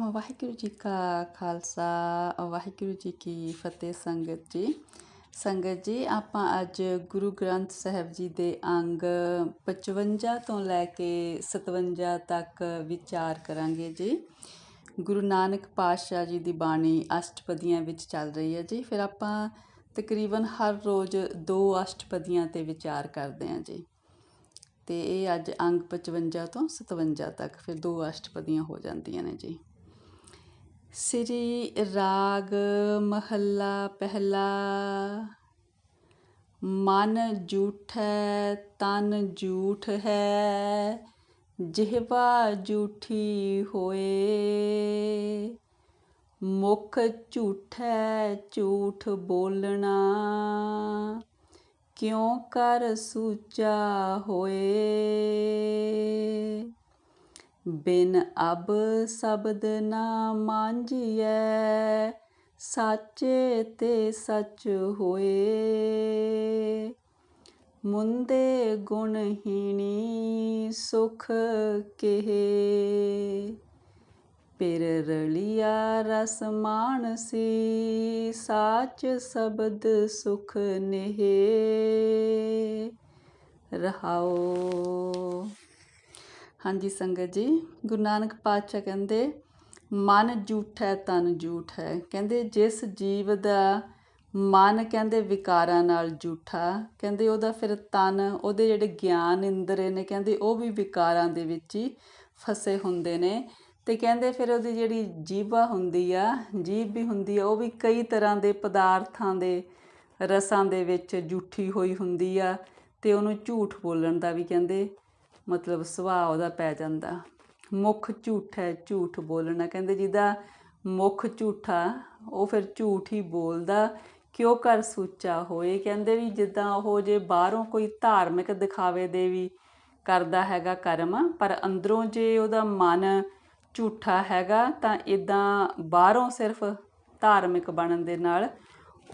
ਵਾਹਿਗੁਰੂ ਜੀ ਕਾ ਖਾਲਸਾ, ਵਾਹਿਗੁਰੂ ਜੀ ਕੀ ਫਤਿਹ ਸੰਗਤ ਜੀ। ਸੰਗਤ ਜੀ, ਆਪਾਂ ਅੱਜ ਗੁਰੂ ਗ੍ਰੰਥ ਸਾਹਿਬ ਜੀ ਦੇ ਅੰਗ 55 ਤੋਂ ਲੈ ਕੇ 57 ਤੱਕ ਵਿਚਾਰ ਕਰਾਂਗੇ ਜੀ। ਗੁਰੂ ਨਾਨਕ ਪਾਤਸ਼ਾਹ ਜੀ ਦੀ ਬਾਣੀ ਅਸ਼ਟਪਦੀਆਂ ਵਿੱਚ ਚੱਲ ਰਹੀ ਹੈ ਜੀ। ਫਿਰ ਆਪਾਂ ਤਕਰੀਬਨ ਹਰ ਰੋਜ਼ ਦੋ ਅਸ਼ਟਪਦੀਆਂ ਤੇ ਵਿਚਾਰ ਕਰਦੇ ਹਾਂ ਜੀ। ਤੇ ਇਹ ਅੱਜ ਅੰਗ 55 ਤੋਂ 57 ਤੱਕ ਫਿਰ ਦੋ ਅਸ਼ਟਪਦੀਆਂ ਹੋ ਜਾਂਦੀਆਂ ਨੇ ਜੀ। ਸ੍ਰੀ ਰਾਗ ਮਹੱਲਾ ਪਹਿਲਾ। ਮਨ ਝੂਠੈ ਤਨ ਝੂਠ ਹੈ, ਜਿਹਵਾ ਝੂਠੀ ਹੋਏ। ਮੁਖ ਝੂਠੈ, ਝੂਠ ਬੋਲਣਾ, ਕਿਉ ਕਰ ਸੂਚਾ ਹੋਏ? ਬਿਨ ਅਬ ਸ਼ਬਦ ਨਾ ਮਾਂਜੀਐ ਸਾਚੇ ਤੇ ਸੱਚ ਹੋਏ। ਮੁੰਦੇ ਗੁਣਹੀਣੀ ਸੁਖ ਕਹੇ। ਪਿਰ ਰਲਿਆ ਰਸ ਮਾਨਸੀ ਸਾਚ ਸ਼ਬਦ ਸੁਖ ਨਹਿ। ਰਹਾਓ। ਹਾਂਜੀ ਸੰਗਤ ਜੀ, ਗੁਰੂ ਨਾਨਕ ਪਾਤਸ਼ਾਹ ਕਹਿੰਦੇ, ਮਨ ਝੂਠ ਹੈ ਤਨ ਝੂਠ ਹੈ। ਕਹਿੰਦੇ, ਜਿਸ ਜੀਵ ਦਾ ਮਨ ਕਹਿੰਦੇ ਵਿਕਾਰਾਂ ਨਾਲ ਝੂਠਾ, ਕਹਿੰਦੇ ਉਹਦਾ ਫਿਰ ਤਨ, ਉਹਦੇ ਜਿਹੜੇ ਗਿਆਨ ਇੰਦਰੇ ਨੇ, ਕਹਿੰਦੇ ਉਹ ਵੀ ਵਿਕਾਰਾਂ ਦੇ ਵਿੱਚ ਹੀ ਫਸੇ ਹੁੰਦੇ ਨੇ। ਤੇ ਕਹਿੰਦੇ ਫਿਰ ਉਹਦੀ ਜਿਹੜੀ ਜੀਵਾ ਹੁੰਦੀ ਆ ਜੀਭ ਵੀ ਹੁੰਦੀ ਆ, ਉਹ ਵੀ ਕਈ ਤਰ੍ਹਾਂ ਦੇ ਪਦਾਰਥਾਂ ਦੇ ਰਸਾਂ ਦੇ ਵਿੱਚ ਝੂਠੀ ਹੋਈ ਹੁੰਦੀ ਆ ਤੇ ਉਹਨੂੰ ਝੂਠ ਬੋਲਣ ਦਾ ਵੀ ਕਹਿੰਦੇ। ਮਤਲਬ ਸੁਭਾਅ ਉਹਦਾ ਪੈ ਜਾਂਦਾ। ਮੁਖ ਝੂਠ ਹੈ, ਝੂਠ ਬੋਲਣਾ। ਕਹਿੰਦੇ ਜਿਹਦਾ ਮੁਖ ਝੂਠਾ, ਉਹ ਫਿਰ ਝੂਠ ਹੀ ਬੋਲਦਾ। ਕਿਉਂ ਕਰ ਸੂਚਾ ਹੋਏ? ਕਹਿੰਦੇ ਵੀ ਜਿੱਦਾਂ ਉਹ ਜੇ ਬਾਹਰੋਂ ਕੋਈ ਧਾਰਮਿਕ ਦਿਖਾਵੇ ਦੇ ਵੀ ਕਰਦਾ ਹੈਗਾ ਕਰਮ, ਪਰ ਅੰਦਰੋਂ ਜੇ ਉਹਦਾ ਮਨ ਝੂਠਾ ਹੈਗਾ, ਤਾਂ ਇਦਾਂ ਬਾਹਰੋਂ ਸਿਰਫ ਧਾਰਮਿਕ ਬਣਨ ਦੇ ਨਾਲ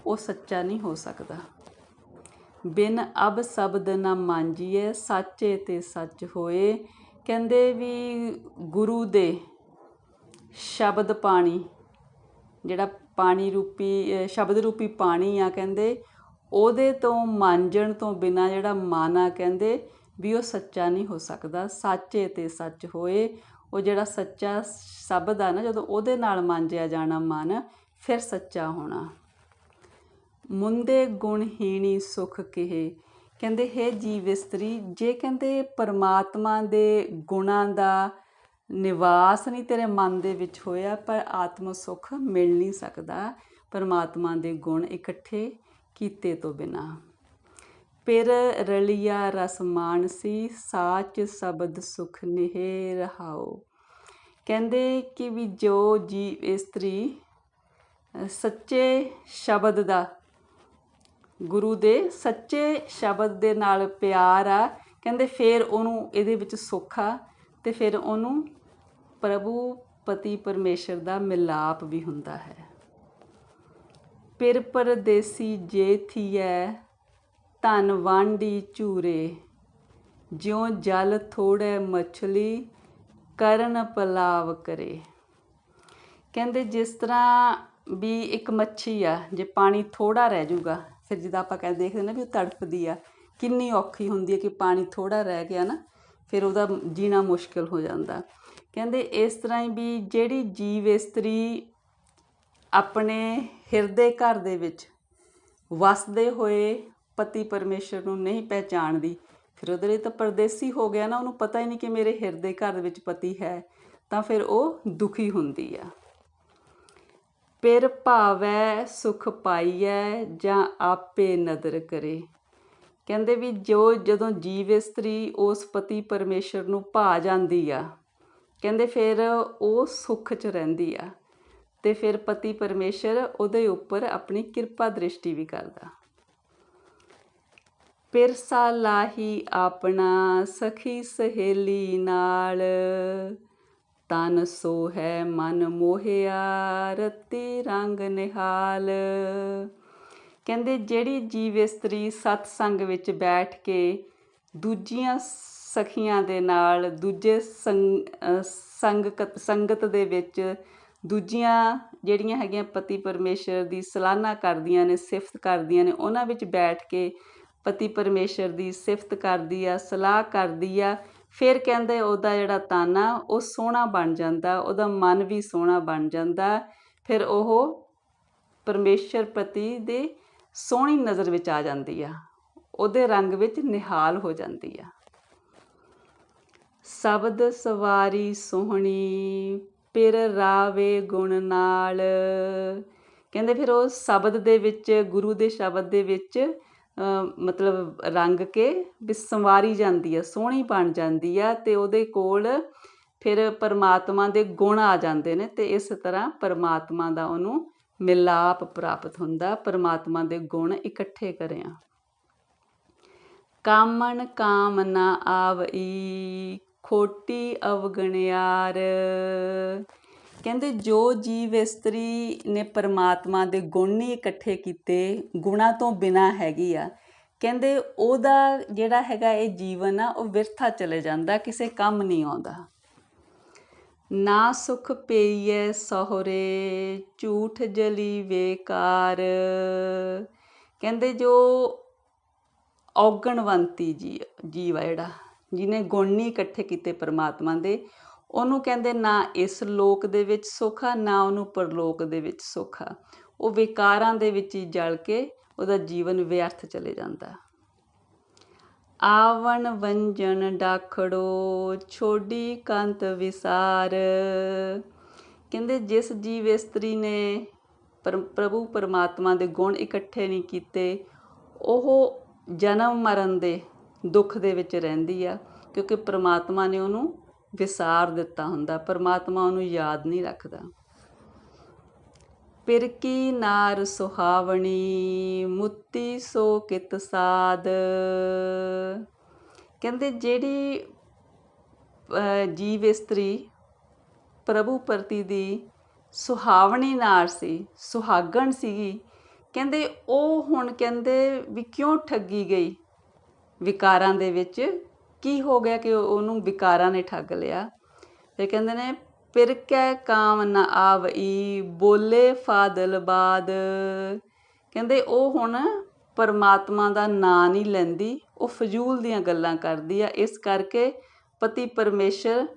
ਉਹ ਸੱਚਾ ਨਹੀਂ ਹੋ ਸਕਦਾ। ਬਿਨ ਅਬ ਸ਼ਬਦ ਨਾ ਮਾਂਜੀਏ ਸਾਚੇ ਤੇ ਸੱਚ ਹੋਏ। ਕਹਿੰਦੇ ਵੀ ਗੁਰੂ ਦੇ ਸ਼ਬਦ ਪਾਣੀ, ਜਿਹੜਾ ਪਾਣੀ ਰੂਪੀ ਸ਼ਬਦ ਰੂਪੀ ਪਾਣੀ ਆ ਕਹਿੰਦੇ, ਉਹਦੇ ਤੋਂ ਮਾਂਜਣ ਤੋਂ ਬਿਨਾ ਜਿਹੜਾ ਮਨ ਆ ਕਹਿੰਦੇ, ਵੀ ਉਹ ਸੱਚਾ ਨਹੀਂ ਹੋ ਸਕਦਾ। ਸਾਚੇ ਤੇ ਸੱਚ ਹੋਏ, ਉਹ ਜਿਹੜਾ ਸੱਚਾ ਸ਼ਬਦ ਆ ਨਾ, ਜਦੋਂ ਉਹਦੇ ਨਾਲ ਮਾਂਜਿਆ ਜਾਣਾ ਮਨ, ਫਿਰ ਸੱਚਾ ਹੋਣਾ। ਮੁੰਦੇ ਗੁਣਹੀਣੀ ਸੁਖ ਕਿਹੇ। ਕਹਿੰਦੇ, ਹੈ ਜੀਵ ਇਸਤਰੀ, ਜੇ ਕਹਿੰਦੇ ਪਰਮਾਤਮਾ ਦੇ ਗੁਣਾਂ ਦਾ ਨਿਵਾਸ ਨਹੀਂ ਤੇਰੇ ਮਨ ਦੇ ਵਿੱਚ ਹੋਇਆ, ਪਰ ਆਤਮ ਸੁਖ ਮਿਲ ਨਹੀਂ ਸਕਦਾ। ਪਰਮਾਤਮਾ ਦੇ ਗੁਣ ਇਕੱਠੇ ਕੀਤੇ ਤੋਂ ਬਿਨਾ। ਪਿਰ ਰਲਿਆ ਰਸ ਮਾਨਸੀ, ਸਾਚ ਸ਼ਬਦ ਸੁਖ ਨਿਹ ਰਹਾਓ ਕਹਿੰਦੇ ਕਿ ਵੀ ਜੋ ਜੀਵ ਇਸਤਰੀ, ਸੱਚੇ ਸ਼ਬਦ ਦਾ ਗੁਰੂ ਦੇ ਸੱਚੇ ਸ਼ਬਦ ਦੇ ਨਾਲ ਪਿਆਰ ਆ। ਕਹਿੰਦੇ ਫਿਰ ਉਹਨੂੰ ਇਹਦੇ ਵਿੱਚ ਸੁੱਖ ਆ ਤੇ ਫਿਰ ਉਹਨੂੰ ਪ੍ਰਭੂ ਪਤੀ ਪਰਮੇਸ਼ਰ ਦਾ ਮਿਲਾਪ ਵੀ ਹੁੰਦਾ ਹੈ। ਪਿਰ ਪਰਦੇਸੀ ਜੇ ਥੀਐ, ਧਨ ਵਾਂਢੀ ਝੂਰੇ, ਜਿਉ ਜਲ ਥੋੜੇ ਮਛਲੀ, ਕਰਨ ਪਲਾਵ ਕਰੇ। ਕਹਿੰਦੇ ਜਿਸ ਤਰ੍ਹਾਂ ਵੀ ਇੱਕ ਮੱਛੀ ਆ, ਜੇ ਪਾਣੀ ਥੋੜਾ ਰਹਿ ਜਾਊਗਾ ਫਿਰ ਜਿੱਦਾਂ ਆਪਾਂ ਕਹਿੰਦੇ ਦੇਖਦੇ ਨਾ ਵੀ ਉਹ ਤੜਫਦੀ ਆ, ਕਿੰਨੀ ਔਖੀ ਹੁੰਦੀ ਹੈ ਕਿ ਪਾਣੀ ਥੋੜ੍ਹਾ ਰਹਿ ਗਿਆ ਨਾ, ਫਿਰ ਉਹਦਾ ਜੀਣਾ ਮੁਸ਼ਕਿਲ ਹੋ ਜਾਂਦਾ। ਕਹਿੰਦੇ ਇਸ ਤਰ੍ਹਾਂ ਹੀ ਵੀ ਜਿਹੜੀ ਜੀਵ ਇਸਤਰੀ ਆਪਣੇ ਹਿਰਦੇ ਘਰ ਦੇ ਵਿੱਚ ਵਸਦੇ ਹੋਏ ਪਤੀ ਪਰਮੇਸ਼ਰ ਨੂੰ ਨਹੀਂ ਪਹਿਚਾਣਦੀ, ਫਿਰ ਉਹਦੇ ਲਈ ਤਾਂ ਪਰਦੇਸੀ ਹੋ ਗਿਆ ਨਾ, ਉਹਨੂੰ ਪਤਾ ਹੀ ਨਹੀਂ ਕਿ ਮੇਰੇ ਹਿਰਦੇ ਘਰ ਦੇ ਵਿੱਚ ਪਤੀ ਹੈ, ਤਾਂ ਫਿਰ ਉਹ ਦੁਖੀ ਹੁੰਦੀ ਆ। ਪਿਰ ਭਾਵੈ ਸੁਖ ਪਾਈਐ ਜਾਂ ਆਪੇ ਨਦਰ ਕਰੇ। ਕਹਿੰਦੇ ਵੀ ਜੋ ਜਦੋਂ ਜੀਵ ਇਸਤਰੀ ਉਸ ਪਤੀ ਪਰਮੇਸ਼ਰ ਨੂੰ ਭਾ ਜਾਂਦੀ ਆ। ਕਹਿੰਦੇ ਫਿਰ ਉਹ ਸੁਖ 'ਚ ਰਹਿੰਦੀ ਆ ਤੇ ਫਿਰ ਪਤੀ ਪਰਮੇਸ਼ਰ ਉਹਦੇ ਉੱਪਰ ਆਪਣੀ ਕਿਰਪਾ ਦ੍ਰਿਸ਼ਟੀ ਵੀ ਕਰਦਾ। ਪਿਰਸਾ ਲਾਹੀ ਆਪਣਾ, ਸਖੀ ਸਹੇਲੀ ਨਾਲ। ਤਨ ਸੋ ਹੈ ਮਨ ਮੋਹਿਆ ਰਤੀ ਰੰਗ ਨਿਹਾਲ। ਕਹਿੰਦੇ ਜਿਹੜੀ ਜੀਵ ਇਸਤਰੀ ਸਤ ਸੰਗ ਵਿੱਚ ਬੈਠ ਕੇ ਦੂਜੀਆਂ ਸਖੀਆਂ ਦੇ ਨਾਲ ਦੂਜੇ ਸੰਗ ਅ, ਸੰਗਤ ਸੰਗਤ ਦੇ ਵਿੱਚ ਦੂਜੀਆਂ ਜਿਹੜੀਆਂ ਹੈਗੀਆਂ ਪਤੀ ਪਰਮੇਸ਼ਰ ਦੀ ਸਲਾਹਨਾ ਕਰਦੀਆਂ ਨੇ ਸਿਫਤ ਕਰਦੀਆਂ ਨੇ ਉਹਨਾਂ ਵਿੱਚ ਬੈਠ ਕੇ ਪਤੀ ਪਰਮੇਸ਼ਰ ਦੀ ਸਿਫਤ ਕਰਦੀ ਆ ਸਲਾਹ ਕਰਦੀ ਆ ਫਿਰ ਕਹਿੰਦੇ ਉਹਦਾ ਜਿਹੜਾ ਤਨ ਆ ਉਹ ਸੋਹਣਾ ਬਣ ਜਾਂਦਾ, ਉਹਦਾ ਮਨ ਵੀ ਸੋਹਣਾ ਬਣ ਜਾਂਦਾ। ਫਿਰ ਉਹ ਪਰਮੇਸ਼ਰ ਪਤੀ ਦੇ ਸੋਹਣੀ ਨਜ਼ਰ ਵਿੱਚ ਆ ਜਾਂਦੀ ਆ। ਉਹਦੇ ਰੰਗ ਵਿੱਚ ਨਿਹਾਲ ਹੋ ਜਾਂਦੀ ਆ। ਸ਼ਬਦ ਸਵਾਰੀ ਸੋਹਣੀ, ਪਿਰ ਰਾਵੇ ਗੁਣ ਨਾਲ। ਕਹਿੰਦੇ ਫਿਰ ਉਹ ਸ਼ਬਦ ਦੇ ਵਿੱਚ, ਗੁਰੂ ਦੇ ਸ਼ਬਦ ਦੇ ਵਿੱਚ ਮਤਲਬ ਰੰਗ ਕੇ ਵੀ ਸੰਵਾਰੀ ਜਾਂਦੀ ਹੈ ਸੋਹਣੀ ਬਣ ਜਾਂਦੀ ਆ ਤੇ ਉਹਦੇ ਕੋਲ ਫਿਰ ਪਰਮਾਤਮਾ ਦੇ ਗੁਣ ਆ ਜਾਂਦੇ ਨੇ ਤੇ ਇਸ ਤਰ੍ਹਾਂ ਪਰਮਾਤਮਾ ਦਾ ਉਹਨੂੰ ਮਿਲਾਪ ਪ੍ਰਾਪਤ ਹੁੰਦਾ, ਪਰਮਾਤਮਾ ਦੇ ਗੁਣ ਇਕੱਠੇ ਕਰਿਆ। ਕਾਮਣ ਕਾਮਨਾ ਆਵਈ, ਖੋਟੀ ਅਵਗਣਿਆਰ। ਕਹਿੰਦੇ ਜੋ ਜੀਵ ਇਸਤਰੀ ਨੇ ਪਰਮਾਤਮਾ ਦੇ ਗੁਣ ਨਹੀਂ ਇਕੱਠੇ ਕੀਤੇ, ਗੁਣਾ ਤੋਂ ਬਿਨਾ ਹੈਗੀ ਆ, ਕਹਿੰਦੇ ਉਹਦਾ ਜਿਹੜਾ ਹੈਗਾ ਇਹ ਜੀਵਨ ਆ, ਉਹ ਵਿਰਥਾ ਚਲੇ ਜਾਂਦਾ, ਕਿਸੇ ਕੰਮ ਨਹੀਂ ਆਉਂਦਾ। ਨਾ ਸੁਖ ਪਈਐ ਸਹੁਰੇ, ਝੂਠ ਜਲੀ ਵੇਕਾਰ। ਕਹਿੰਦੇ ਜੋ ਔਗਣਵੰਤੀ ਜੀ, ਜੀਵ ਆ ਜਿਹੜਾ, ਜਿਹਨੇ ਗੁਣ ਨਹੀਂ ਇਕੱਠੇ ਕੀਤੇ ਪਰਮਾਤਮਾ ਦੇ ਉਹਨੂੰ ਕਹਿੰਦੇ ਨਾ ਇਸ ਲੋਕ ਦੇ ਵਿੱਚ ਸੁੱਖ ਆ ਨਾ ਉਹਨੂੰ ਪਰਲੋਕ ਦੇ ਵਿੱਚ ਸੁੱਖ। ਆ ਉਹ ਵਿਕਾਰਾਂ ਦੇ ਵਿੱਚ ਹੀ ਜਲ ਕੇ ਉਹਦਾ ਜੀਵਨ ਵਿਅਰਥ ਚਲੇ ਜਾਂਦਾ। ਆਵਣ ਵੰਜਨ ਡਾਖੜੋ, ਛੋਡੀ ਕੰਤ ਵਿਸਾਰ। ਕਹਿੰਦੇ ਜਿਸ ਜੀਵ ਇਸਤਰੀ ਨੇ ਪਰ- ਪ੍ਰਭੂ ਪਰਮਾਤਮਾ ਦੇ ਗੁਣ ਇਕੱਠੇ ਨਹੀਂ ਕੀਤੇ, ਉਹ ਜਨਮ ਮਰਨ ਦੇ ਦੁੱਖ ਦੇ ਵਿੱਚ ਰਹਿੰਦੀ ਆ, ਕਿਉਂਕਿ ਪਰਮਾਤਮਾ ਨੇ ਉਹਨੂੰ ਵਿਸਾਰ ਦਿੱਤਾ ਹੁੰਦਾ, ਪਰਮਾਤਮਾ ਉਹਨੂੰ ਯਾਦ ਨਹੀਂ ਰੱਖਦਾ। ਪਿਰਕੀ ਨਾਰ ਸੁਹਾਵਣੀ, ਮੁੱਤੀ ਸੋ ਕਿਤ ਸਾਦ। ਕਹਿੰਦੇ ਜਿਹੜੀ ਜੀਵ ਇਸਤਰੀ ਪ੍ਰਭੂ ਪ੍ਰਤੀ ਦੀ ਸੁਹਾਵਣੀ ਨਾਰ ਸੀ, ਸੁਹਾਗਣ ਸੀਗੀ, ਕਹਿੰਦੇ ਉਹ ਹੁਣ ਕਹਿੰਦੇ ਵੀ ਕਿਉਂ ਠੱਗੀ ਗਈ? ਵਿਕਾਰਾਂ ਦੇ ਵਿੱਚ ਕੀ ਹੋ ਗਿਆ ਕਿ ਉਹਨੂੰ ਵਿਕਾਰਾਂ ਨੇ ਠੱਗ ਲਿਆ? ਤੇ ਕਹਿੰਦੇ ਨੇ ਪਿਰ ਕੈ ਕਾਮ ਨਾ ਆਵਈ, ਬੋਲੇ ਫਾਦਲ ਬਾਦ। ਕਹਿੰਦੇ, ਉਹ ਹੁਣ ਪਰਮਾਤਮਾ ਦਾ ਨਾਂ ਨਹੀਂ ਲੈਂਦੀ, ਉਹ ਫਜ਼ੂਲ ਦੀਆਂ ਗੱਲਾਂ ਕਰਦੀ ਆ। ਇਸ ਕਰਕੇ ਪਤੀ ਪਰਮੇਸ਼ਰ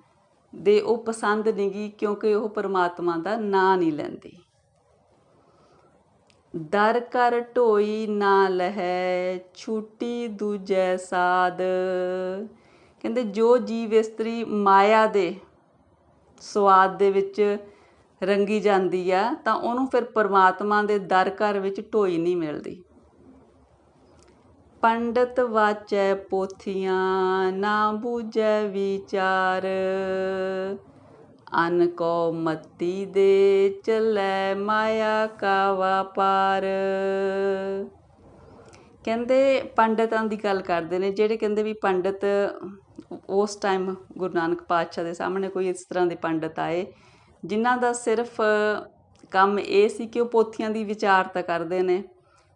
ਦੇ ਉਹ ਪਸੰਦ ਨਹੀਂਗੀ ਕਿਉਂਕਿ ਉਹ ਪਰਮਾਤਮਾ ਦਾ ਨਾਂ ਨਹੀਂ ਲੈਂਦੀ। ਦਰ ਕਰ ਢੋਈ ਨਾ ਲਹੈ, ਛੂਟੀ ਦੂਜੈ ਸਾਧ ਕਹਿੰਦੇ, ਜੋ ਜੀਵ ਇਸਤਰੀ ਮਾਇਆ ਦੇ ਸਵਾਦ ਦੇ ਵਿੱਚ ਰੰਗੀ ਜਾਂਦੀ ਆ, ਤਾਂ ਉਹਨੂੰ ਫਿਰ ਪਰਮਾਤਮਾ ਦੇ ਦਰ ਘਰ ਵਿੱਚ ਢੋਈ ਨਹੀਂ ਮਿਲਦੀ। ਪੰਡਤ ਵਾਚੈ ਪੋਥੀਆਂ, ਨਾ ਬੂਝੈ ਵਿਚਾਰ। ਅਨ ਕੋ ਮਤੀ ਦੇ ਚੱਲੈ ਮਾਇਆ ਕਾ ਵਪਾਰ। ਕਹਿੰਦੇ ਪੰਡਤਾਂ ਦੀ ਗੱਲ ਕਰਦੇ ਨੇ, ਜਿਹੜੇ ਕਹਿੰਦੇ ਵੀ ਪੰਡਤ ਉਸ ਟਾਈਮ ਗੁਰੂ ਨਾਨਕ ਪਾਤਸ਼ਾਹ ਦੇ ਸਾਹਮਣੇ ਕੋਈ ਇਸ ਤਰ੍ਹਾਂ ਦੇ ਪੰਡਤ ਆਏ, ਜਿਨ੍ਹਾਂ ਦਾ ਸਿਰਫ ਕੰਮ ਇਹ ਸੀ ਕਿ ਉਹ ਪੋਥੀਆਂ ਦੀ ਵਿਚਾਰਤਾ ਕਰਦੇ ਨੇ,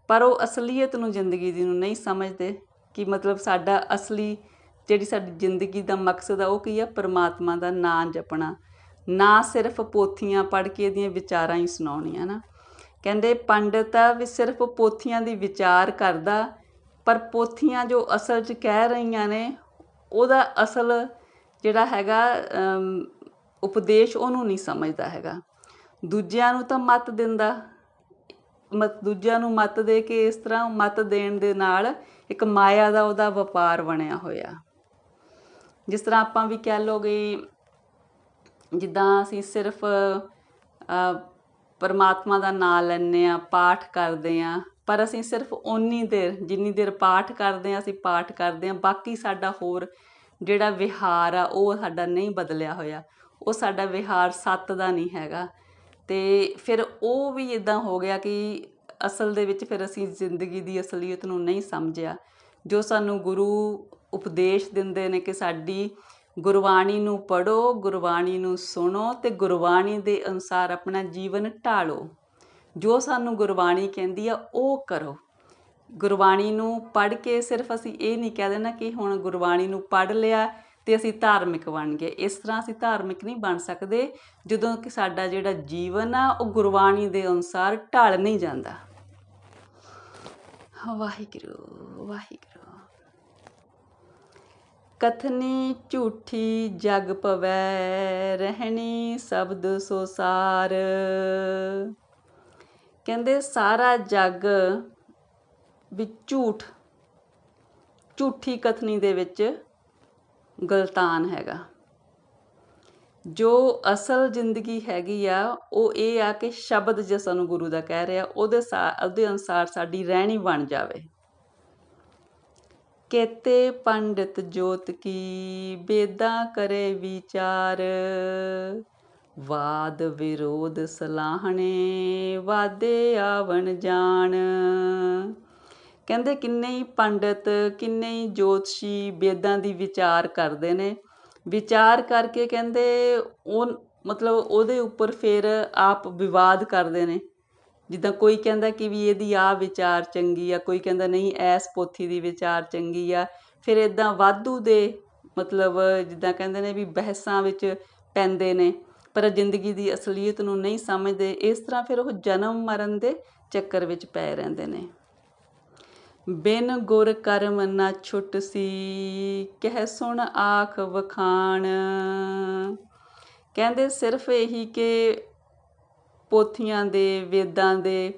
ਪਰ ਉਹ ਅਸਲੀਅਤ ਨੂੰ ਜ਼ਿੰਦਗੀ ਦੀ ਨੂੰ ਨਹੀਂ ਸਮਝਦੇ ਕਿ ਮਤਲਬ ਸਾਡਾ ਅਸਲੀ, ਜਿਹੜੀ ਸਾਡੀ ਜ਼ਿੰਦਗੀ ਦਾ ਮਕਸਦ ਆ, ਉਹ ਕੀ ਆ? ਪਰਮਾਤਮਾ ਦਾ ਨਾਂ ਜਪਣਾ। ਨਾ ਸਿਰਫ ਪੋਥੀਆਂ ਪੜ੍ਹ ਕੇ ਇਹਦੀਆਂ ਵਿਚਾਰਾਂ ਹੀ ਸੁਣਾਉਣੀਆਂ ਨਾ। ਕਹਿੰਦੇ ਪੰਡਤ ਆ ਵੀ ਸਿਰਫ ਪੋਥੀਆਂ ਦੀ ਵਿਚਾਰ ਕਰਦਾ, ਪਰ ਪੋਥੀਆਂ ਜੋ ਅਸਲ 'ਚ ਕਹਿ ਰਹੀਆਂ ਨੇ, ਉਹਦਾ ਅਸਲ ਜਿਹੜਾ ਹੈਗਾ ਉਪਦੇਸ਼ ਉਹਨੂੰ ਨਹੀਂ ਸਮਝਦਾ ਹੈਗਾ। ਦੂਜਿਆਂ ਨੂੰ ਤਾਂ ਮਤ ਦਿੰਦਾ, ਮਤ, ਦੂਜਿਆਂ ਨੂੰ ਮਤ ਦੇ ਕੇ ਇਸ ਤਰ੍ਹਾਂ ਮਤ ਦੇਣ ਦੇ ਨਾਲ ਇੱਕ ਮਾਇਆ ਦਾ ਉਹਦਾ ਵਪਾਰ ਬਣਿਆ ਹੋਇਆ। ਜਿਸ ਤਰ੍ਹਾਂ ਆਪਾਂ ਵੀ ਕਹਿ ਲੋਗੇ ਜਿੱਦਾਂ ਅਸੀਂ ਸਿਰਫ ਪਰਮਾਤਮਾ ਦਾ ਨਾਂ ਲੈਂਦੇ ਹਾਂ, ਪਾਠ ਕਰਦੇ ਹਾਂ, ਪਰ ਅਸੀਂ ਸਿਰਫ ਓਨੀ ਦੇਰ, ਜਿੰਨੀ ਦੇਰ ਪਾਠ ਕਰਦੇ ਹਾਂ, ਅਸੀਂ ਪਾਠ ਕਰਦੇ ਹਾਂ। ਬਾਕੀ ਸਾਡਾ ਹੋਰ ਜਿਹੜਾ ਵਿਹਾਰ ਆ, ਉਹ ਸਾਡਾ ਨਹੀਂ ਬਦਲਿਆ ਹੋਇਆ। ਉਹ ਸਾਡਾ ਵਿਹਾਰ ਸੱਤ ਦਾ ਨਹੀਂ ਹੈਗਾ। ਤੇ ਫਿਰ ਉਹ ਵੀ ਇਦਾਂ ਹੋ ਗਿਆ ਕਿ ਅਸਲ ਦੇ ਵਿੱਚ ਫਿਰ ਅਸੀਂ ਜ਼ਿੰਦਗੀ ਦੀ ਅਸਲੀਅਤ ਨੂੰ ਨਹੀਂ ਸਮਝਿਆ। ਜੋ ਸਾਨੂੰ ਗੁਰੂ ਉਪਦੇਸ਼ ਦਿੰਦੇ ਨੇ ਕਿ ਸਾਡੀ ਗੁਰਬਾਣੀ ਨੂੰ ਪੜੋ ਗੁਰਬਾਣੀ ਨੂੰ ਸੁਣੋ ਤੇ ਗੁਰਬਾਣੀ ਦੇ ਅਨੁਸਾਰ ਆਪਣਾ ਜੀਵਨ ਢਾਲੋ। ਜੋ ਸਾਨੂੰ ਗੁਰਬਾਣੀ ਕਹਿੰਦੀ ਆ, ਉਹ ਕਰੋ। ਗੁਰਬਾਣੀ ਨੂੰ ਪੜ੍ਹ ਕੇ ਸਿਰਫ ਅਸੀਂ ਇਹ ਨਹੀਂ ਕਹਿ ਦੇਣਾ ਕਿ ਹੁਣ ਗੁਰਬਾਣੀ ਨੂੰ ਪੜ੍ਹ ਲਿਆ ਤੇ ਅਸੀਂ ਧਾਰਮਿਕ ਬਣ ਗਏ। ਇਸ ਤਰ੍ਹਾਂ ਅਸੀਂ ਧਾਰਮਿਕ ਨਹੀਂ ਬਣ ਸਕਦੇ ਜਦੋਂ ਕਿ ਸਾਡਾ ਜਿਹੜਾ ਜੀਵਨ ਆ, ਉਹ ਗੁਰਬਾਣੀ ਦੇ ਅਨੁਸਾਰ ਢਲ ਨਹੀਂ ਜਾਂਦਾ। ਵਾਹਿਗੁਰੂ ਵਾਹਿਗੁਰੂ। ਕਥਨੀ ਝੂਠੀ ਜਗ ਪਵੈ, ਰਹਿਣੀ ਸ਼ਬਦ ਸੋ ਸਾਰ। ਕਹਿੰਦੇ ਸਾਰਾ ਜਗ ਵੀ ਝੂਠ, ਝੂਠੀ ਕਥਨੀ ਦੇ ਵਿੱਚ ਗਲਤਾਨ ਹੈਗਾ। ਜੋ ਅਸਲ ਜ਼ਿੰਦਗੀ ਹੈਗੀ ਆ, ਉਹ ਇਹ ਆ ਕਿ ਸ਼ਬਦ ਜੇ ਸਾਨੂੰ ਗੁਰੂ ਦਾ ਕਹਿ ਰਿਹਾ, ਉਹਦੇ ਸਾ- ਉਹਦੇ ਅਨੁਸਾਰ ਸਾਡੀ ਰਹਿਣੀ ਬਣ ਜਾਵੇ। ਕੇਤੇ ਪੰਡਿਤ ਜੋਤ ਕੀ, ਬੇਦਾਂ ਕਰੇ ਵਿਚਾਰ। ਵਾਦ ਵਿਰੋਧ ਸਲਾਹਣੇ, ਵਾਦੇ ਆਵਣ ਜਾਣ। ਕਹਿੰਦੇ ਕਿੰਨੇ ਹੀ ਪੰਡਤ, ਕਿੰਨੇ ਹੀ ਜੋਤਸ਼ੀ ਵੇਦਾਂ ਦੀ ਵਿਚਾਰ ਕਰਦੇ ਨੇ। ਵਿਚਾਰ ਕਰਕੇ ਕਹਿੰਦੇ ਉਹ ਮਤਲਬ ਉਹਦੇ ਉੱਪਰ ਫਿਰ ਆਪ ਵਿਵਾਦ ਕਰਦੇ ਨੇ। ਜਿੱਦਾਂ ਕੋਈ ਕਹਿੰਦਾ ਕਿ ਵੀ ਇਹਦੀ ਆਹ ਵਿਚਾਰ ਚੰਗੀ ਆ, ਕੋਈ ਕਹਿੰਦਾ ਨਹੀਂ ਐਸ ਪੋਥੀ ਦੀ ਵਿਚਾਰ ਚੰਗੀ ਆ, ਫਿਰ ਇਦਾਂ ਵਾਧੂ ਦੇ ਮਤਲਬ ਜਿੱਦਾਂ ਕਹਿੰਦੇ ਨੇ ਵੀ ਬਹਿਸਾਂ ਵਿੱਚ ਪੈਂਦੇ ਨੇ, ਪਰ ਜ਼ਿੰਦਗੀ ਦੀ ਅਸਲੀਅਤ ਨੂੰ ਨਹੀਂ ਸਮਝਦੇ, ਇਸ ਤਰ੍ਹਾਂ ਫਿਰ ਉਹ ਜਨਮ ਮਰਨ ਦੇ ਚੱਕਰ ਵਿੱਚ ਪੈ ਰਹਿੰਦੇ ਨੇ। ਬਿਨ ਗੁਰ ਕਰਮ ਨਾ ਛੁੱਟ ਸੀ, ਕਹਿ ਸੁਣ ਆਖ ਵਖਾਣ। ਕਹਿੰਦੇ ਸਿਰਫ ਇਹੀ ਕਿ ਪੋਥੀਆਂ ਦੇ, ਵੇਦਾਂ ਦੇ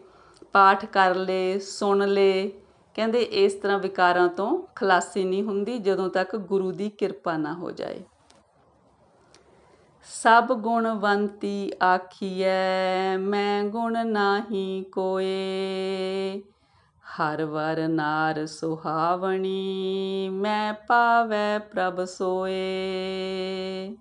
ਪਾਠ ਕਰ ਲਏ ਸੁਣ ਲਏ ਕਹਿੰਦੇ ਇਸ ਤਰ੍ਹਾਂ ਵਿਕਾਰਾਂ ਤੋਂ ਖਲਾਸੀ ਨਹੀਂ ਹੁੰਦੀ ਜਦੋਂ ਤੱਕ ਗੁਰੂ ਦੀ ਕਿਰਪਾ ਨਾ ਹੋ ਜਾਏ। ਸਭ ਗੁਣਵੰਤੀ ਆਖੀਐ, ਮੈਂ ਗੁਣ ਨਾਹੀ ਕੋਏ। ਹਰ ਵਰ ਨਾਰ ਸੁਹਾਵਣੀ, ਮੈਂ ਪਾਵੈ ਪ੍ਰਭ ਸੋਏ।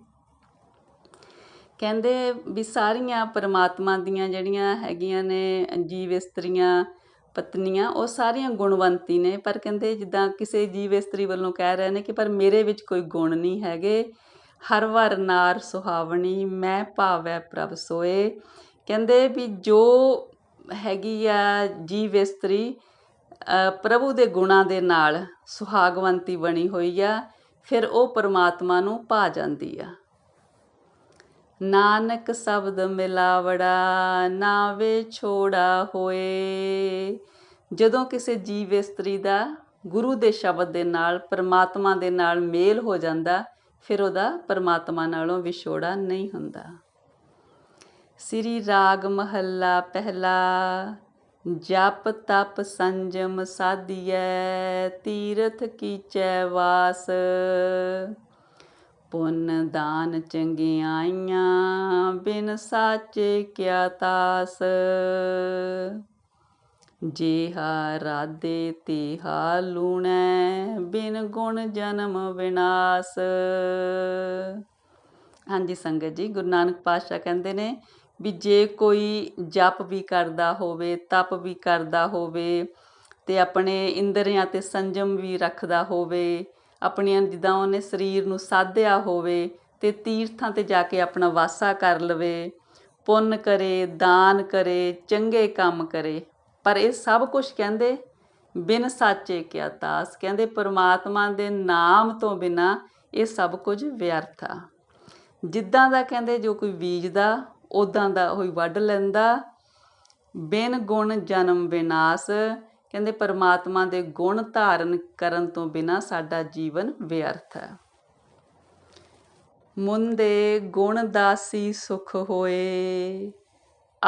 ਕਹਿੰਦੇ ਵੀ ਸਾਰੀਆਂ ਪਰਮਾਤਮਾ ਦੀਆਂ ਜਿਹੜੀਆਂ ਹੈਗੀਆਂ ਨੇ ਜੀਵ ਇਸਤਰੀਆਂ, ਪਤਨੀਆਂ, ਉਹ ਸਾਰੀਆਂ ਗੁਣਵੰਤੀ ਨੇ। ਪਰ ਕਹਿੰਦੇ ਜਿੱਦਾਂ ਕਿਸੇ ਜੀਵ ਇਸਤਰੀ ਵੱਲੋਂ ਕਹਿ ਰਹੇ ਨੇ ਕਿ ਪਰ ਮੇਰੇ ਵਿੱਚ ਕੋਈ ਗੁਣ ਨਹੀਂ ਹੈਗੇ। ਹਰ ਵਰ ਨਾਰ ਸੁਹਾਵਣੀ, ਮੈਂ ਭਾਵੈ ਪ੍ਰਭ ਸੋਏ। ਕਹਿੰਦੇ ਵੀ ਜੋ ਹੈਗੀ ਆ ਜੀਵ ਇਸਤਰੀ ਪ੍ਰਭੂ ਦੇ ਗੁਣਾਂ ਦੇ ਨਾਲ ਸੁਹਾਗਵੰਤੀ ਬਣੀ ਹੋਈ ਆ, ਫਿਰ ਉਹ ਪਰਮਾਤਮਾ ਨੂੰ ਪਾ ਜਾਂਦੀ ਆ। ਨਾਨਕ ਸ਼ਬਦ ਮਿਲਾਵੜਾ ਨਾ ਵੇ ਛੋੜਾ ਹੋਏ। ਜਦੋਂ ਕਿਸੇ ਜੀਵ ਇਸਤਰੀ ਦਾ ਗੁਰੂ ਦੇ ਸ਼ਬਦ ਦੇ ਨਾਲ, ਪਰਮਾਤਮਾ ਦੇ ਨਾਲ ਮੇਲ ਹੋ ਜਾਂਦਾ, ਫਿਰ ਉਹਦਾ ਪਰਮਾਤਮਾ ਨਾਲੋਂ ਵਿਛੋੜਾ ਨਹੀਂ ਹੁੰਦਾ। ਸ੍ਰੀ ਰਾਗ ਮਹੱਲਾ ਪਹਿਲਾ, ਜਪ ਤਪ ਸੰਜਮ ਸਾਧੀਐ, ਤੀਰਥ ਕੀਚੈ ਵਾਸ। ਪੁੰਨ ਦਾਨ ਚੰਗਿਆਈਆਂ, ਬਿਨ ਸਾਚੇ ਕਿਆ ਤਾਸ। ਜੇਹਾ ਰਾਦੇ ਤੇਹਾ ਲੂਣੈ, ਬਿਨ ਗੁਣ ਜਨਮ ਵਿਨਾਸ਼। ਹਾਂਜੀ, ਸੰਗਤ ਜੀ, ਗੁਰੂ ਨਾਨਕ ਪਾਤਸ਼ਾਹ ਕਹਿੰਦੇ ਨੇ ਵੀ ਜੇ ਕੋਈ ਜਪ ਵੀ ਕਰਦਾ ਹੋਵੇ, ਤਪ ਵੀ ਕਰਦਾ ਹੋਵੇ ਤੇ ਆਪਣੇ ਇੰਦਰੀਆਂ ਤੇ ਸੰਜਮ ਵੀ ਰੱਖਦਾ ਹੋਵੇ ਆਪਣੀਆਂ ਜਿੱਦਾਂ ਉਹਨੇ ਸਰੀਰ ਨੂੰ ਸਾਧਿਆ ਹੋਵੇ ਅਤੇ ਤੀਰਥਾਂ ਤੇ ਜਾ ਕੇ ਆਪਣਾ ਵਾਸਾ ਕਰ ਲਵੇ, ਪੁੰਨ ਕਰੇ, ਦਾਨ ਕਰੇ, ਚੰਗੇ ਕੰਮ ਕਰੇ। ਪਰ ਇਹ ਸਭ ਕੁਝ ਕਹਿੰਦੇ ਬਿਨ ਸਾਚੇ ਕਿਆ ਤਾਸ, ਕਹਿੰਦੇ ਪਰਮਾਤਮਾ ਦੇ ਨਾਮ ਤੋਂ ਬਿਨਾ ਇਹ ਸਭ ਕੁਝ ਵਿਅਰਥ ਆ। ਜਿੱਦਾਂ ਦਾ ਕਹਿੰਦੇ ਜੋ ਕੋਈ ਬੀਜਦਾ ਉਦਾਂ ਦਾ ਉਹੀ ਵੱਢ ਲੈਂਦਾ। ਬਿਨ ਗੁਣ ਜਨਮ ਵਿਨਾਸ਼ ਕਹਿੰਦੇ ਪਰਮਾਤਮਾ ਦੇ ਗੁਣ ਧਾਰਨ ਕਰਨ ਤੋਂ ਬਿਨਾ ਸਾਡਾ ਜੀਵਨ ਵਿਅਰਥ ਹੈ। ਮੁੰਦੇ ਗੁਣ ਦਾਸੀ ਸੁਖ ਹੋਏ,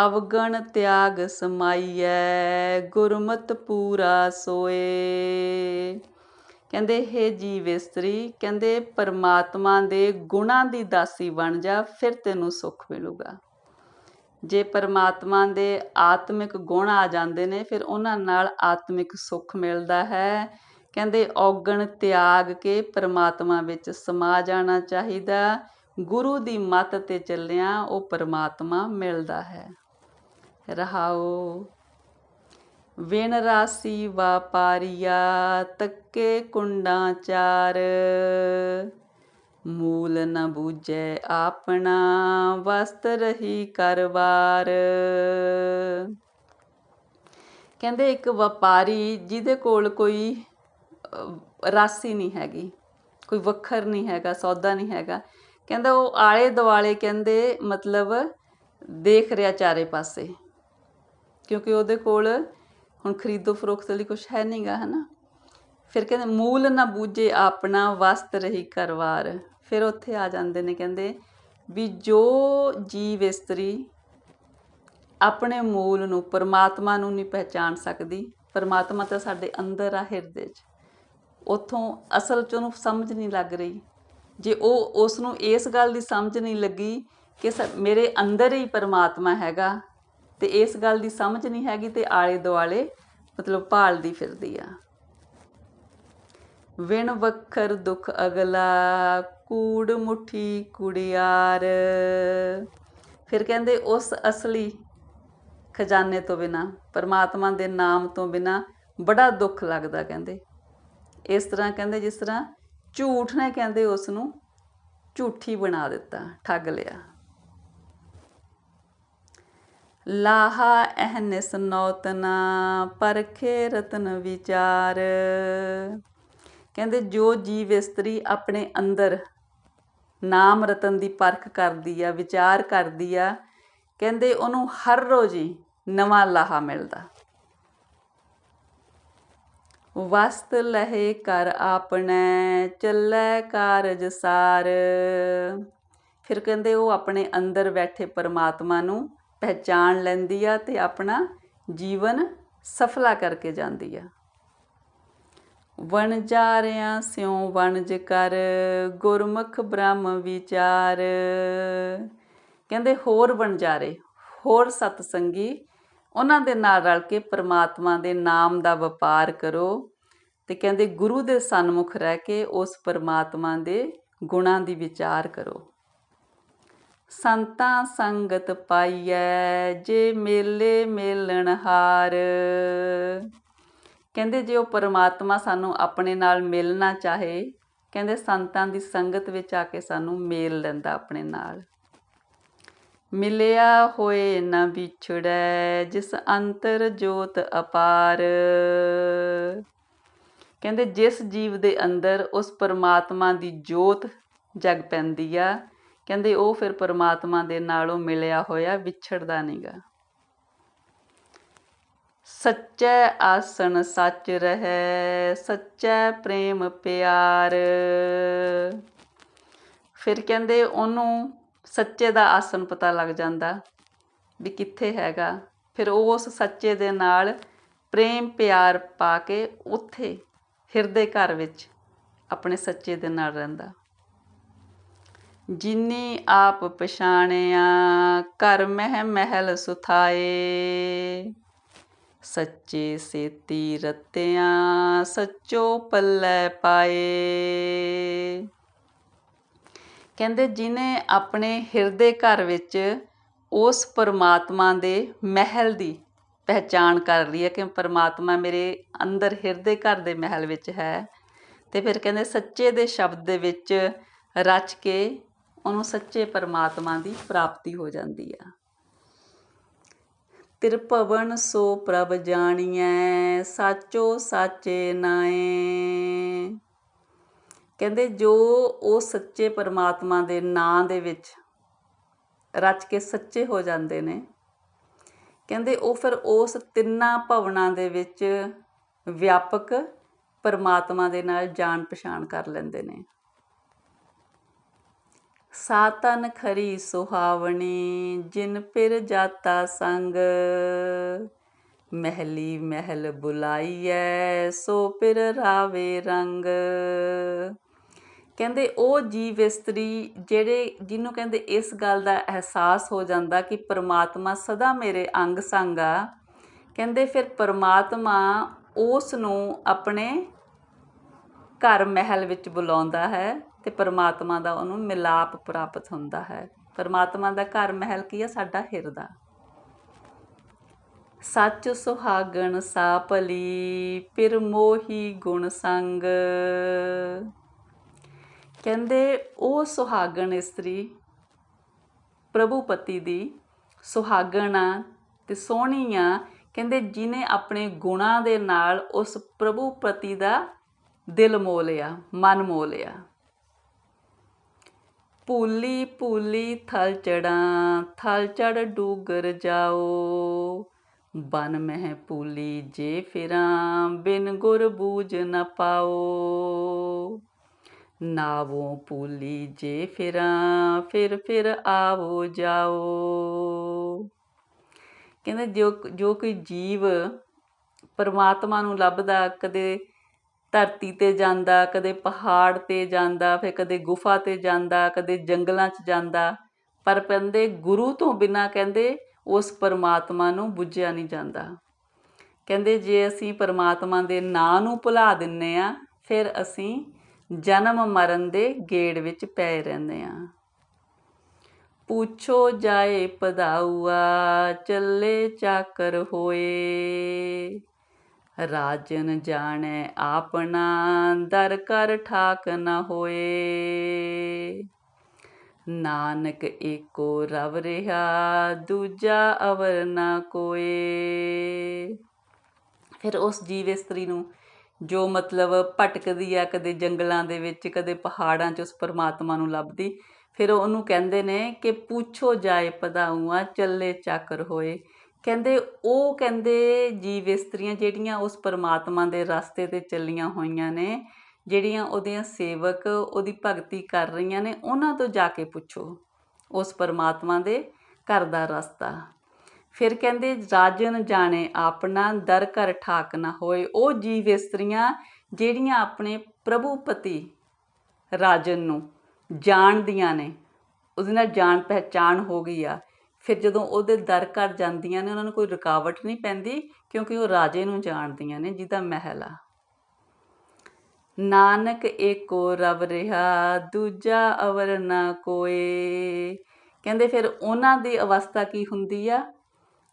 ਅਵਗਣ ਤਿਆਗ ਸਮਾਈਐ, ਗੁਰਮਤ ਪੂਰਾ ਸੋਏ। ਕਹਿੰਦੇ, ਹੈ ਜੀਵ ਇਸਤਰੀ ਕਹਿੰਦੇ ਪਰਮਾਤਮਾ ਦੇ ਗੁਣਾਂ ਦੀ ਦਾਸੀ ਬਣ ਜਾ, ਫਿਰ ਤੈਨੂੰ ਸੁੱਖ ਮਿਲੂਗਾ। ਜੇ ਪਰਮਾਤਮਾ ਦੇ ਆਤਮਿਕ ਗੁਣ ਆ ਜਾਂਦੇ ਨੇ, ਫਿਰ ਉਹਨਾਂ ਨਾਲ ਆਤਮਿਕ ਸੁੱਖ ਮਿਲਦਾ ਹੈ। ਕਹਿੰਦੇ ਔਗਣ ਤਿਆਗ ਕੇ ਪਰਮਾਤਮਾ ਵਿੱਚ ਸਮਾ ਜਾਣਾ ਚਾਹੀਦਾ। ਗੁਰੂ ਦੀ ਮੱਤ ਤੇ ਚੱਲਿਆ, ਉਹ ਪਰਮਾਤਮਾ ਮਿਲਦਾ ਹੈ। ਰਹਾਓ। ਵਿਣ ਰਾਸੀ ਵਾਪਾਰੀਆ, ਤੱਕੇ ਕੁੰਡਾਂ ਚਾਰ। ਮੂਲ ਨ ਬੂਝੈ ਆਪਣਾ, ਵਸਤ ਰਹੀ ਕਰਵਾਰ। ਕਹਿੰਦੇ ਇੱਕ ਵਪਾਰੀ ਜਿਹਦੇ ਕੋਲ ਕੋਈ ਰਾਸੀ ਨਹੀਂ ਹੈਗੀ, ਕੋਈ ਵੱਖਰ ਨਹੀਂ ਹੈਗਾ, ਸੌਦਾ ਨਹੀਂ ਹੈਗਾ। ਕਹਿੰਦਾ ਉਹ ਆਲੇ ਦੁਆਲੇ ਕਹਿੰਦੇ ਮਤਲਬ ਦੇਖ ਰਿਹਾ ਚਾਰੇ ਪਾਸੇ, ਕਿਉਂਕਿ ਉਹਦੇ ਕੋਲ ਹੁਣ ਖਰੀਦੋ ਫਰੋਖਤ ਲਈ ਕੁਝ ਹੈ ਨਹੀਂਗਾ ਹਨਾ। ਫਿਰ ਕਹਿੰਦੇ ਮੂਲ ਨਾ ਬੂਝੇ ਆਪਣਾ, ਵਸਤ ਰਹੀ ਕਰਵਾਰ। ਫਿਰ ਉੱਥੇ ਆ ਜਾਂਦੇ ਨੇ, ਕਹਿੰਦੇ ਵੀ ਜੋ ਜੀਵ ਇਸਤਰੀ ਆਪਣੇ ਮੂਲ ਨੂੰ ਪਰਮਾਤਮਾ ਨੂੰ ਨਹੀਂ ਪਹਿਚਾਨ ਸਕਦੀ, ਪਰਮਾਤਮਾ ਤਾਂ ਸਾਡੇ ਅੰਦਰ ਆ ਹਿਰਦੇ 'ਚ। ਉਥੋਂ ਅਸਲ 'ਚ ਉਹਨੂੰ ਸਮਝ ਨਹੀਂ ਲੱਗ ਰਹੀ। ਜੇ ਉਹ ਉਸ ਨੂੰ ਇਸ ਗੱਲ ਦੀ ਸਮਝ ਨਹੀਂ ਲੱਗੀ ਕਿ ਸ- ਮੇਰੇ ਅੰਦਰ ਹੀ ਪਰਮਾਤਮਾ ਹੈਗਾ ਤੇ ਇਸ ਗੱਲ ਦੀ ਸਮਝ ਨਹੀਂ ਹੈਗੀ ਤੇ ਆਲੇ ਦੁਆਲੇ ਮਤਲਬ ਭਾਲਦੀ ਫਿਰਦੀ ਆ। ਵਿਣ ਵੱਖਰ ਦੁੱਖ ਅਗਲਾ ਕੂੜ ਮੁਠੀ ਕੁੜਿਆਰ। ਫਿਰ ਕਹਿੰਦੇ, ਉਸ ਅਸਲੀ ਖਜ਼ਾਨੇ ਤੋਂ ਬਿਨਾ, ਪਰਮਾਤਮਾ ਦੇ ਨਾਮ ਤੋਂ ਬਿਨਾ ਬੜਾ ਦੁੱਖ ਲੱਗਦਾ, ਕਹਿੰਦੇ। ਇਸ ਤਰ੍ਹਾਂ ਕਹਿੰਦੇ, ਜਿਸ ਤਰ੍ਹਾਂ ਝੂਠ ਨੇ ਕਹਿੰਦੇ, ਉਸ ਨੂੰ ਝੂਠੀ ਬਣਾ ਦਿੱਤਾ, ਠੱਗ ਲਿਆ। ਲਾਹਾ ਅਹਨਿਸ ਨੌਤਨਾ ਪਰਖੇ ਰਤਨ ਵਿਚਾਰ। ਕਹਿੰਦੇ, ਜੋ ਜੀਵ ਇਸਤਰੀ ਆਪਣੇ ਅੰਦਰ ਨਾਮ ਰਤਨ ਦੀ ਪਰਖ ਕਰਦੀ ਆ, ਵਿਚਾਰ ਕਰਦੀ ਆ, ਕਹਿੰਦੇ ਉਹਨੂੰ ਹਰ ਰੋਜ਼ ਹੀ ਨਵਾਂ ਲਾਹਾ ਮਿਲਦਾ। ਵਸਤ ਲਹੇ ਕਰ ਆਪਣੇ, ਚੱਲੇ ਕਾਰਜ ਸਾਰ। ਫਿਰ ਕਹਿੰਦੇ ਉਹ ਆਪਣੇ ਅੰਦਰ ਬੈਠੇ ਪਰਮਾਤਮਾ ਨੂੰ ਪਹਿਚਾਣ ਲੈਂਦੀ ਆ ਤੇ ਆਪਣਾ ਜੀਵਨ ਸਫਲਾ ਕਰਕੇ ਜਾਂਦੀ ਆ। ਵਣਜਾਰਿਆਂ ਸਿਉ ਵਣਜ ਕਰ, ਗੁਰਮੁਖ ਬ੍ਰਹਮ ਵਿਚਾਰ। ਕਹਿੰਦੇ ਹੋਰ ਵਣਜਾਰੇ ਹੋਰ ਸਤਸੰਗੀ, ਉਹਨਾਂ ਦੇ ਨਾਲ ਰਲ ਕੇ ਪ੍ਰਮਾਤਮਾ ਦੇ ਨਾਮ ਦਾ ਵਪਾਰ ਕਰੋ। ਤੇ ਕਹਿੰਦੇ ਗੁਰੂ ਦੇ ਸਨਮੁਖ ਰਹਿ ਕੇ ਉਸ ਪ੍ਰਮਾਤਮਾ ਦੇ ਗੁਣਾਂ ਦੀ ਵਿਚਾਰ ਕਰੋ। ਸੰਤਾਂ ਸੰਗਤ ਪਾਈਐ, ਜੇ ਮੇਲੇ ਮੇਲਣ ਹਾਰ। ਕਹਿੰਦੇ ਜੇ ਉਹ ਪਰਮਾਤਮਾ ਸਾਨੂੰ ਆਪਣੇ ਨਾਲ ਮਿਲਣਾ ਚਾਹੇ, ਕਹਿੰਦੇ ਸੰਤਾਂ ਦੀ ਸੰਗਤ ਵਿੱਚ ਆ ਕੇ ਸਾਨੂੰ ਮੇਲ ਲੈਂਦਾ ਆਪਣੇ ਨਾਲ। ਮਿਲਿਆ ਹੋਏ ਨਾ ਵਿਛੜੈ, ਜਿਸ ਅੰਤਰ ਜੋਤ ਅਪਾਰ। ਕਹਿੰਦੇ ਜਿਸ ਜੀਵ ਦੇ ਅੰਦਰ ਉਸ ਪਰਮਾਤਮਾ ਦੀ ਜੋਤ ਜਗ ਪੈਂਦੀ ਆ, ਕਹਿੰਦੇ ਉਹ ਫਿਰ ਪਰਮਾਤਮਾ ਦੇ ਨਾਲੋਂ ਮਿਲਿਆ ਹੋਇਆ ਵਿਛੜਦਾ ਨਹੀਂਗਾ ਸੱਚੈ ਆਸਣ ਸੱਚ ਰਹੈ, ਸੱਚੈ ਪ੍ਰੇਮ ਪਿਆਰ। ਫਿਰ ਕਹਿੰਦੇ ਉਹਨੂੰ ਸੱਚੇ ਦਾ ਆਸਣ ਪਤਾ ਲੱਗ ਜਾਂਦਾ ਵੀ ਕਿੱਥੇ ਹੈਗਾ। ਫਿਰ ਉਹ ਉਸ ਸੱਚੇ ਦੇ ਨਾਲ ਪ੍ਰੇਮ ਪਿਆਰ ਪਾ ਕੇ ਉੱਥੇ ਹਿਰਦੇ ਘਰ ਵਿੱਚ ਆਪਣੇ ਸੱਚੇ ਦੇ ਨਾਲ ਰਹਿੰਦਾ। ਜਿਨੀ ਆਪ ਪਛਾਣਿਆ, ਘਰ ਮਹਿ ਮਹਿਲ ਸੁਥਾਏ। ਸੱਚੇ ਸੇਤੀ ਰਤਿਆਂ ਸੱਚੋ ਪੱਲੇ ਪਾਏ। ਕਹਿੰਦੇ ਜਿਨੇ ਆਪਣੇ ਹਿਰਦੇ ਘਰ ਵਿੱਚ ਉਸ ਪਰਮਾਤਮਾ ਦੇ ਮਹਿਲ ਦੀ ਪਹਿਚਾਣ ਕਰ ਲਈ ਹੈ ਕਿ ਪਰਮਾਤਮਾ ਮੇਰੇ ਅੰਦਰ ਹਿਰਦੇ ਘਰ ਦੇ ਮਹਿਲ ਵਿੱਚ ਹੈ ਤੇ ਫਿਰ ਕਹਿੰਦੇ ਸੱਚੇ ਦੇ ਸ਼ਬਦ ਦੇ ਵਿੱਚ ਰਚ ਕੇ ਉਹਨੂੰ ਸੱਚੇ ਪਰਮਾਤਮਾ ਦੀ ਪ੍ਰਾਪਤੀ ਹੋ ਜਾਂਦੀ ਆ। ਤਿਰਭਵਨ ਸੋ ਪ੍ਰਭ ਜਾਣੀਐ, ਸਾਚੋ ਸਾਚੇ ਨਾਏ। ਕਹਿੰਦੇ, ਜੋ ਉਹ ਸੱਚੇ ਪਰਮਾਤਮਾ ਦੇ ਨਾਂ ਦੇ ਵਿੱਚ ਰਚ ਕੇ ਸੱਚੇ ਹੋ ਜਾਂਦੇ ਨੇ, ਕਹਿੰਦੇ, ਉਹ ਫਿਰ ਉਸ ਤਿੰਨਾਂ ਭਵਨਾਂ ਦੇ ਵਿੱਚ ਵਿਆਪਕ ਪਰਮਾਤਮਾ ਦੇ ਨਾਲ ਜਾਣ ਪਛਾਣ ਕਰ ਲੈਂਦੇ ਨੇ। ਸਾਤਨ ਖਰੀ ਸੁਹਾਵਣੀ, ਜਿਨ ਪਿਰ ਜਾਤਾ ਸੰਗ। ਮਹਿਲੀ ਮਹਿਲ ਬੁਲਾਈਐ, ਸੋ ਪਿਰ ਰਾਵੇ ਰੰਗ। ਕਹਿੰਦੇ ਉਹ ਜੀਵ ਇਸਤਰੀ ਜਿਹੜੇ ਜਿਹਨੂੰ ਕਹਿੰਦੇ ਇਸ ਗੱਲ ਦਾ ਅਹਿਸਾਸ ਹੋ ਜਾਂਦਾ ਕਿ ਪਰਮਾਤਮਾ ਸਦਾ ਮੇਰੇ ਅੰਗ ਸੰਗ ਆ, ਕਹਿੰਦੇ ਫਿਰ ਪਰਮਾਤਮਾ ਉਸ ਨੂੰ ਆਪਣੇ ਘਰ ਮਹਿਲ ਵਿੱਚ ਬੁਲਾਉਂਦਾ ਹੈ। ਤੇ ਪਰਮਾਤਮਾ ਦਾ ਉਹਨੂੰ ਮਿਲਾਪ ਪ੍ਰਾਪਤ ਹੁੰਦਾ ਹੈ। ਪਰਮਾਤਮਾ ਦਾ ਘਰ ਮਹਿਲ ਕੀ ਹੈ ਸਾਡਾ ਹਿਰਦਾ। ਸੱਚ ਸੁਹਾਗਣ ਸਾਪਲੀ ਪਿਰ ਮੋਹੀ ਗੁਣ ਸੰਗ। ਕਹਿੰਦੇ ਉਹ ਸੁਹਾਗਣ ਇਸਤਰੀ ਪ੍ਰਭੂ ਪਤੀ ਦੀ ਸੁਹਾਗਣ ਆ ਤੇ ਸੋਹਣੀ ਆ। ਕਹਿੰਦੇ ਜਿਨੇ ਆਪਣੇ ਗੁਣਾਂ ਦੇ ਨਾਲ ਉਸ ਪ੍ਰਭੂ ਪਤੀ ਦਾ ਦਿਲ ਮੋਹ ਲਿਆ, ਮਨ ਮੋਹ ਲਿਆ। ਭੂਲੀ ਭੂਲੀ ਥਲ ਚੜਾਂ, ਥਲ ਚੜ ਡੂਗਰ ਜਾਓ। ਬਨ ਮਹਿ ਭੂਲੀ ਜੇ ਫਿਰਾਂ, ਬਿਨ ਗੁਰ ਬੂਝ ਨ ਪਾਓ। ਨਾਵੋਂ ਭੂਲੀ ਜੇ ਫਿਰਾਂ, ਫਿਰ ਫਿਰ ਆਵੋ ਜਾਓ। ਕਹਿੰਦੇ ਜੋ ਜੋ ਕੋਈ ਜੀਵ ਪਰਮਾਤਮਾ ਨੂੰ ਲੱਭਦਾ, ਕਦੇ ਧਰਤੀ ਤੇ ਜਾਂਦਾ, ਕਦੇ ਪਹਾੜ ਤੇ ਜਾਂਦਾ, ਫਿਰ ਕਦੇ ਗੁਫਾ ਤੇ ਜਾਂਦਾ, ਕਦੇ ਜੰਗਲਾਂ 'ਚ ਜਾਂਦਾ। ਪਰ ਕਹਿੰਦੇ ਗੁਰੂ ਤੋਂ ਬਿਨਾਂ ਕਹਿੰਦੇ ਉਸ ਪਰਮਾਤਮਾ ਨੂੰ ਬੁੱਝਿਆ ਨਹੀਂ ਜਾਂਦਾ। ਕਹਿੰਦੇ ਜੇ ਅਸੀਂ ਪਰਮਾਤਮਾ ਦੇ ਨਾਂ ਨੂੰ ਭੁਲਾ ਦਿੰਨੇ ਆ, ਫਿਰ ਅਸੀਂ ਜਨਮ ਮਰਨ ਦੇ ਗੇੜ ਵਿੱਚ ਪਏ ਰਹਿੰਦੇ ਆ। ਪੁੱਛੋ ਜਾਏ ਪਦਾਉਆ ਚੱਲੇ ਚਾਕਰ ਹੋਏ। ਰਾਜਨ ਜਾਣੈ, ਆਪਣਾ ਦਰ ਕਰ ਠਾਕ ਨਾ ਹੋਏ। ਨਾਨਕ ਏਕੋ ਰਵ ਰਿਹਾ, ਦੂਜਾ ਅਵਰ ਨਾ ਕੋਏ। ਫਿਰ ਉਸ ਜੀਵ ਇਸਤਰੀ ਨੂੰ ਜੋ ਮਤਲਬ ਭਟਕਦੀ ਆ ਕਦੇ ਜੰਗਲਾਂ ਦੇ ਵਿੱਚ, ਕਦੇ ਪਹਾੜਾਂ 'ਚ ਉਸ ਪਰਮਾਤਮਾ ਨੂੰ ਲੱਭਦੀ, ਫਿਰ ਉਹਨੂੰ ਕਹਿੰਦੇ ਨੇ ਕਿ ਪੁੱਛੋ ਜਾਏ ਪਦਾਊਆ, ਚੱਲੇ ਚੱਕਰ ਹੋਏ। ਕਹਿੰਦੇ ਉਹ ਕਹਿੰਦੇ ਜੀਵ ਇਸਤਰੀਆਂ ਜਿਹੜੀਆਂ ਉਸ ਪਰਮਾਤਮਾ ਦੇ ਰਸਤੇ ਤੇ ਚੱਲੀਆਂ ਹੋਈਆਂ ਨੇ, ਜਿਹੜੀਆਂ ਉਹਦੀਆਂ ਸੇਵਕ ਉਹਦੀ ਭਗਤੀ ਕਰ ਰਹੀਆਂ ਨੇ, ਉਹਨਾਂ ਤੋਂ ਜਾ ਕੇ ਪੁੱਛੋ ਉਸ ਪਰਮਾਤਮਾ ਦੇ ਘਰ ਦਾ ਰਸਤਾ। ਫਿਰ ਕਹਿੰਦੇ ਰਾਜਨ ਜਾਣੇ ਆਪਣਾ, ਦਰ ਘਰ ਠਾਕ ਨਾ ਹੋਏ। ਉਹ ਜੀਵ ਇਸਤਰੀਆਂ ਜਿਹੜੀਆਂ ਆਪਣੇ ਪ੍ਰਭੂ ਪਤੀ ਰਾਜਨ ਨੂੰ ਜਾਣਦੀਆਂ ਨੇ, ਉਹਦੇ ਨਾਲ ਜਾਣ ਪਹਿਚਾਣ ਹੋ ਗਈ ਆ। ਫਿਰ ਜਦੋਂ ਉਹਦੇ ਦਰ ਘਰ ਜਾਂਦੀਆਂ ਨੇ, ਉਹਨਾਂ ਨੂੰ ਕੋਈ ਰੁਕਾਵਟ ਨਹੀਂ ਪੈਂਦੀ ਕਿਉਂਕਿ ਉਹ ਰਾਜੇ ਨੂੰ ਜਾਣਦੀਆਂ ਨੇ, ਜਿਹਦਾ ਮਹਿਲ ਆ। ਨਾਨਕ ਏਕੋ ਰਬ ਰਿਹਾ, ਦੂਜਾ ਅਵਰ ਨਾ ਕੋਏ। ਕਹਿੰਦੇ ਫਿਰ ਉਹਨਾਂ ਦੀ ਅਵਸਥਾ ਕੀ ਹੁੰਦੀ ਆ?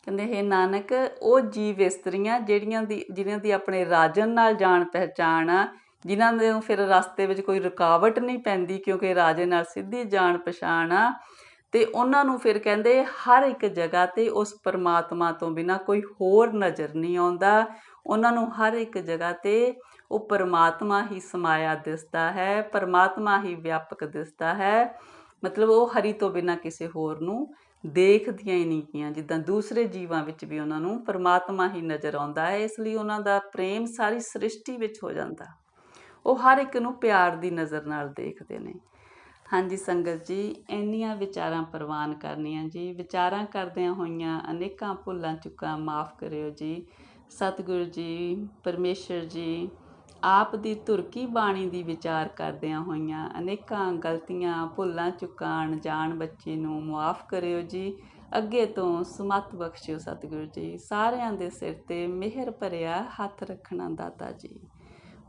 ਕਹਿੰਦੇ ਹੈ ਨਾਨਕ, ਉਹ ਜੀਵ ਇਸਤਰੀਆਂ ਜਿਹੜੀਆਂ ਦੀ ਜਿਨ੍ਹਾਂ ਦੀ ਆਪਣੇ ਰਾਜਨ ਨਾਲ ਜਾਣ ਪਹਿਚਾਣ ਆ ਜਿਨ੍ਹਾਂ ਦੇ ਫਿਰ ਰਸਤੇ ਵਿੱਚ ਕੋਈ ਰੁਕਾਵਟ ਨਹੀਂ ਪੈਂਦੀ ਕਿਉਂਕਿ ਰਾਜੇ ਨਾਲ ਸਿੱਧੀ ਜਾਣ ਪਛਾਣ ਆ। ਅਤੇ ਉਹਨਾਂ ਨੂੰ ਫਿਰ ਕਹਿੰਦੇ ਹਰ ਇੱਕ ਜਗ੍ਹਾ ਤੇ ਉਸ ਪਰਮਾਤਮਾ ਤੋਂ ਬਿਨਾਂ ਕੋਈ ਹੋਰ ਨਜ਼ਰ ਨਹੀਂ ਆਉਂਦਾ। ਉਹਨਾਂ ਨੂੰ ਹਰ ਇੱਕ ਜਗ੍ਹਾ ਤੇ ਉਹ ਪਰਮਾਤਮਾ ਹੀ ਸਮਾਇਆ ਦਿਸਦਾ ਹੈ, ਪਰਮਾਤਮਾ ਹੀ ਵਿਆਪਕ ਦਿਸਦਾ ਹੈ। ਮਤਲਬ ਉਹ ਹਰੀ ਤੋਂ ਬਿਨਾਂ ਕਿਸੇ ਹੋਰ ਨੂੰ ਦੇਖਦੀਆਂ ਹੀ ਨਹੀਂ ਕੀਆਂ ਜਿੱਦਾਂ ਦੂਸਰੇ ਜੀਵਾਂ ਵਿੱਚ ਵੀ ਉਹਨਾਂ ਨੂੰ ਪਰਮਾਤਮਾ ਹੀ ਨਜ਼ਰ ਆਉਂਦਾ ਹੈ, ਇਸ ਲਈ ਉਹਨਾਂ ਦਾ ਪ੍ਰੇਮ ਸਾਰੀ ਸ੍ਰਿਸ਼ਟੀ ਵਿੱਚ ਹੋ ਜਾਂਦਾ। ਉਹ ਹਰ ਇੱਕ ਨੂੰ ਪਿਆਰ ਦੀ ਨਜ਼ਰ ਨਾਲ ਦੇਖਦੇ ਨੇ। ਹਾਂਜੀ ਸੰਗਤ ਜੀ, ਇੰਨੀਆਂ ਵਿਚਾਰਾਂ ਪ੍ਰਵਾਨ ਕਰਨੀਆਂ ਜੀ। ਵਿਚਾਰਾਂ ਕਰਦਿਆਂ ਹੋਈਆਂ ਅਨੇਕਾਂ ਭੁੱਲਾਂ ਚੁੱਕਾਂ, ਮਾਫ ਕਰਿਓ ਜੀ। ਸਤਿਗੁਰੂ ਜੀ, ਪਰਮੇਸ਼ਰ ਜੀ, ਆਪ ਦੀ ਤੁਰਕੀ ਬਾਣੀ ਦੀ ਵਿਚਾਰ ਕਰਦਿਆਂ ਹੋਈਆਂ ਅਨੇਕਾਂ ਗਲਤੀਆਂ, ਭੁੱਲਾਂ ਚੁੱਕਾਂ, ਅਣਜਾਣ ਬੱਚੇ ਨੂੰ ਮਾਫ ਕਰਿਓ ਜੀ। ਅੱਗੇ ਤੋਂ ਸਮਤ ਬਖਸ਼ਿਓ ਸਤਿਗੁਰੂ ਜੀ। ਸਾਰਿਆਂ ਦੇ ਸਿਰ ਤੇ ਮਿਹਰ ਭਰਿਆ ਹੱਥ ਰੱਖਣਾ ਦਾਤਾ ਜੀ।